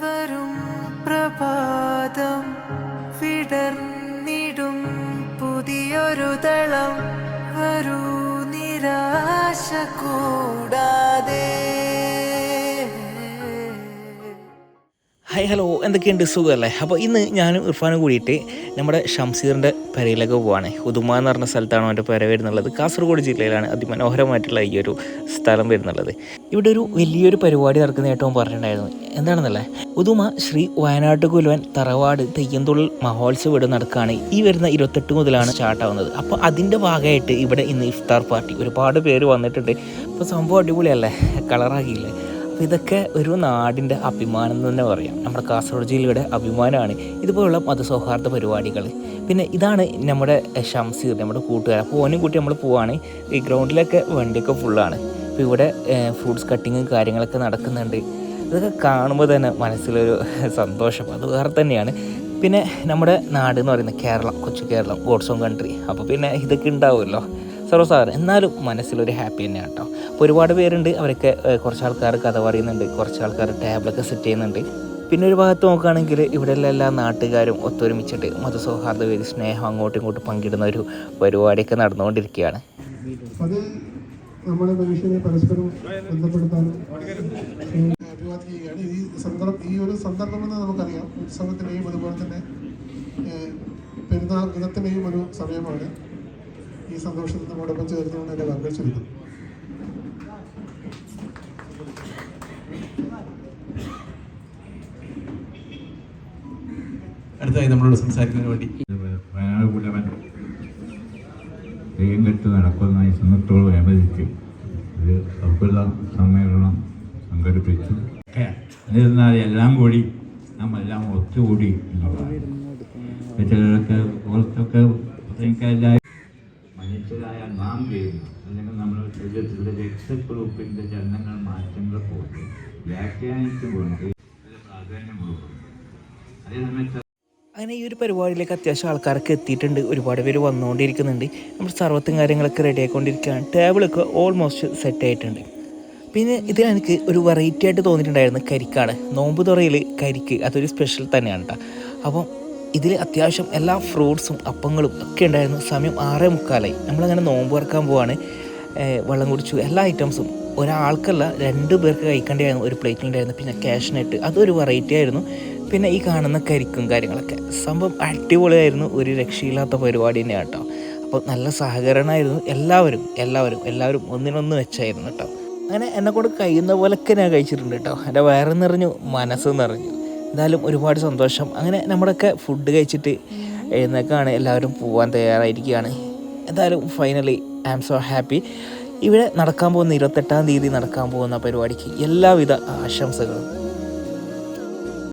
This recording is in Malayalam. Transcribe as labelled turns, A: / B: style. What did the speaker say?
A: വരും പ്രഭാതം. വിടർന്നിടും പുതിയൊരു തളം വരൂ നിരാശ കൂടാതെ
B: ഹായ് ഹലോ എന്തൊക്കെയുണ്ട്? സുഖമല്ലേ അപ്പോൾ ഇന്ന് ഞാനും ഇർഫാനും കൂടിയിട്ട് നമ്മുടെ ഷംസീറിന്റെ പെരയിലൊക്കെ പോവാണ്. ഉദുമ എന്ന് പറഞ്ഞ സ്ഥലത്താണ് അവന്റെ പെര വരുന്നുള്ളത്. കാസർഗോഡ് ജില്ലയിലാണ് അതിമനോഹരമായിട്ടുള്ള ഈ ഒരു സ്ഥലം വരുന്നുള്ളത്. ഇവിടെ ഒരു വലിയൊരു പരിപാടി നടക്കുന്നതായിട്ട് അവൻ പറഞ്ഞിട്ടുണ്ടായിരുന്നു. എന്താണെന്നല്ലേ? ഉദുമ ശ്രീ വയനാട്ട് കുലുവൻ തറവാട് തെയ്യന്തുള്ളൽ മഹോത്സവം ഇവിടെ നടക്കുകയാണ് ഈ വരുന്ന ഇരുപത്തെട്ട് മുതലാണ് സ്റ്റാർട്ടാവുന്നത് അപ്പോൾ അതിന്റെ ഭാഗമായിട്ട് ഇവിടെ ഇന്ന് ഇഫ്താർ പാർട്ടി ഒരുപാട് പേര് വന്നിട്ടുണ്ട്. അപ്പോൾ സംഭവം അടിപൊളിയല്ലേ? കളറാക്കിയില്ലേ അപ്പോൾ ഇതൊക്കെ ഒരു നാടിന്റെ അഭിമാനം എന്ന് തന്നെ പറയാം. നമ്മുടെ കാസർഗോഡ് ജില്ലയുടെ അഭിമാനമാണ് ഇതുപോലുള്ള മതസൗഹാർദ്ദ പരിപാടികൾ. പിന്നെ ഇതാണ് നമ്മുടെ ഷംസീർ നമ്മുടെ കൂട്ടുകാർ അപ്പോൾ ഓനും കൂട്ടി നമ്മൾ പോവാണ്. ഈ ഗ്രൗണ്ടിലൊക്കെ വണ്ടിയൊക്കെ ഫുള്ളാണ്. അപ്പോൾ ഇവിടെ ഫ്രൂട്ട്സ് കട്ടിങ്ങും കാര്യങ്ങളൊക്കെ നടക്കുന്നുണ്ട്. ഇതൊക്കെ കാണുമ്പോൾ തന്നെ മനസ്സിലൊരു സന്തോഷം. അത് വേറെ തന്നെയാണ്. പിന്നെ നമ്മുടെ നാട് എന്ന് പറയുന്നത് കേരളം കൊച്ചു കേരളം ഗോഡ്സ് കൺട്രി. അപ്പോൾ പിന്നെ ഇതൊക്കെ ഉണ്ടാവുമല്ലോ. സർവസാധാരണ. എന്നാലും മനസ്സിലൊരു ഹാപ്പി തന്നെയാണ് കേട്ടോ അപ്പോൾ ഒരുപാട് പേരുണ്ട്. അവരൊക്കെ കുറച്ച് ആൾക്കാർ കഥ പറയുന്നുണ്ട്. കുറച്ച് ആൾക്കാർ ടാബ്ലൊക്കെ സെറ്റ് ചെയ്യുന്നുണ്ട്. പിന്നെ ഒരു ഭാഗത്ത് നോക്കുകയാണെങ്കിൽ ഇവിടെയുള്ള എല്ലാ നാട്ടുകാരും ഒത്തൊരുമിച്ചിട്ട് മതസൗഹാർദ്ദ സ്നേഹം അങ്ങോട്ടും ഇങ്ങോട്ടും പങ്കിടുന്ന ഒരു പരിപാടിയൊക്കെ നടന്നുകൊണ്ടിരിക്കുകയാണ്.
C: നമ്മളെ മനുഷ്യനെ പരസ്പരം ബന്ധപ്പെടുത്താനും ഈ സന്ദർഭം ഈ ഒരു സന്ദർഭം എന്ന് നമുക്കറിയാം. ഉത്സവത്തിനെയും അതുപോലെ തന്നെ പെരുന്നാൾ ദിനത്തിനെയും ഒരു സമയമാണ്. ഈ സന്തോഷത്തിൽ നമ്മോടൊപ്പം ചേർന്നുകൊണ്ട് എന്റെ വാക്കുകൾ ചൊല്ലുന്നു
D: അടുത്തായി നമ്മളോട് സംസാരിക്കുന്നതിന് വേണ്ടി.
E: വയനാട് കുലവൻ കെട്ട് നടക്കുന്ന അനുവദിച്ചു ഒരു സൗഹൃദ സമ്മേളനം സംഘടിപ്പിച്ചു. എന്നിരുന്നാൽ എല്ലാം കൂടി നമ്മെല്ലാം ഒത്തുകൂടി എന്നുള്ളതാണ്. ചിലരൊക്കെ കുറച്ചൊക്കെ പ്രസംഗിക്കാരായ മനുഷ്യരായ നാം ചെയ്യുന്നു. അല്ലെങ്കിൽ നമ്മുടെ ശരീരത്തിലെ രക്തക്കുറുപ്പിന്റെ ചലനങ്ങൾ മാറ്റങ്ങൾ പോലെ അതിന് പ്രാധാന്യം
B: അങ്ങനെ ഈ ഒരു പരിപാടിയിലേക്ക് അത്യാവശ്യം ആൾക്കാർക്ക് എത്തിയിട്ടുണ്ട്. ഒരുപാട് പേര് വന്നുകൊണ്ടിരിക്കുന്നുണ്ട്. നമ്മൾ സർവത്തും കാര്യങ്ങളൊക്കെ റെഡി ആയിക്കൊണ്ടിരിക്കുകയാണ്. ടേബിളൊക്കെ ഓൾമോസ്റ്റ് സെറ്റ് ആയിട്ടുണ്ട്. പിന്നെ ഇതിൽ എനിക്ക് ഒരു വെറൈറ്റി ആയിട്ട് തോന്നിയിട്ടുണ്ടായിരുന്നു കരിക്കാണ് നോമ്പ് തുറയിൽ കരിക്ക്. അതൊരു സ്പെഷ്യൽ തന്നെയാണ് കേട്ടോ അപ്പം ഇതിൽ അത്യാവശ്യം എല്ലാ ഫ്രൂട്ട്സും അപ്പങ്ങളും ഒക്കെ ഉണ്ടായിരുന്നു. സമയം ആറേ മുക്കാലായി. നമ്മളങ്ങനെ നോമ്പ് തുറക്കാൻ പോവാണ്. വെള്ളം കുടിച്ചു. എല്ലാ ഐറ്റംസും ഒരാൾക്കല്ല രണ്ട് പേർക്ക് കഴിക്കേണ്ടതായിരുന്നു ഒരു പ്ലേറ്റിലുണ്ടായിരുന്നു പിന്നെ കാഷ്നട്ട് അതൊരു വെറൈറ്റി ആയിരുന്നു. പിന്നെ ഈ കാണുന്ന കരിക്കും കാര്യങ്ങളൊക്കെ. സംഭവം അടിപൊളിയായിരുന്നു. ഒരു രക്ഷയില്ലാത്ത പരിപാടി തന്നെയാണ് കേട്ടോ. അപ്പോൾ നല്ല സഹകരണമായിരുന്നു എല്ലാവരും. എല്ലാവരും എല്ലാവരും ഒന്നിനൊന്ന് വെച്ചായിരുന്നു കേട്ടോ. അങ്ങനെ എന്നെ കൊണ്ട് കഴിയുന്ന പോലൊക്കെ ഞാൻ കഴിച്ചിട്ടുണ്ട് കേട്ടോ. എന്റെ വയറ് നിറഞ്ഞു മനസ്സ് നിറഞ്ഞു. എന്തായാലും ഒരുപാട് സന്തോഷം. അങ്ങനെ നമ്മുടെയൊക്കെ ഫുഡ് കഴിച്ചിട്ട് എഴുന്നേക്കാണ്. എല്ലാവരും പോകാൻ തയ്യാറായിരിക്കുകയാണ്. എന്തായാലും finally I am so happy ഇവിടെ നടക്കാൻ പോകുന്ന ഇരുപത്തെട്ടാം തീയതി നടക്കാൻ പോകുന്ന പരിപാടിക്ക് എല്ലാവിധ ആശംസകളും.